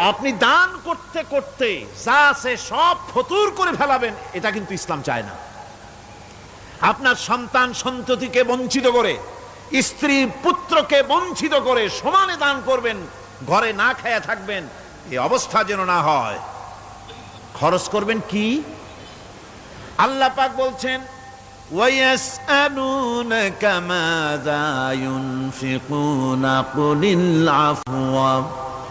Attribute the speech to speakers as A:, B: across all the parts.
A: আপনি দান করতে করতে যা আছে সব ফতুর করে ফেলাবেন এটা কিন্তু ইসলাম চায় না আপনার সন্তান সন্ততিকে বঞ্চিত করে স্ত্রী পুত্রকে বঞ্চিত করে সমানে দান করবেন ঘরে না খায়া থাকবেন এই অবস্থা যেন না হয় খরচ করবেন কি আল্লাহ পাক বলছেন ويسألونك ماذا ينفقون قل العفو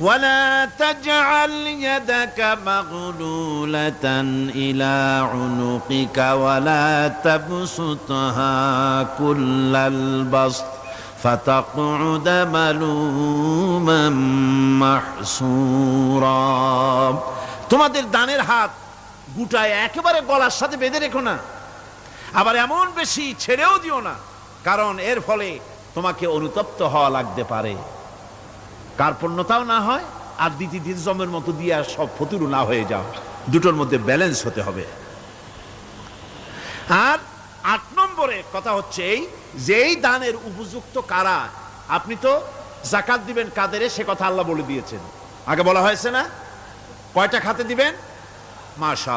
A: ولا تجعل يدك مغلولة إلى عنقك ولا تبسطها كل البسط فتقعد ملوما محسورا তোমাদের দানের হাত গুটায় একেবারে গলার সাথে বেঁধে রেখো না আবার এমন বেশি ছেড়েও দিও না কারণ এর ফলে তোমাকে অনুতপ্ত হওয়া লাগতে পারে কার্পণ্যতাও না হয়, আর দ্বিতীয় জমের মতো দিয়ে আর সব ফতুরু না হয়ে যাও। দুটোর মধ্যে ব্যালেন্স হতে হবে। আর আট নম্বরে কথা হচ্ছে এই যে এই দানের উপযুক্ত কারা, আপনি তো জাকাত দিবেন কাদেরে, সে কথা আল্লাহ বলে দিয়েছেন। আগে বলা হয়েছে না? কয়টা খাতে দিবেন? মাশাল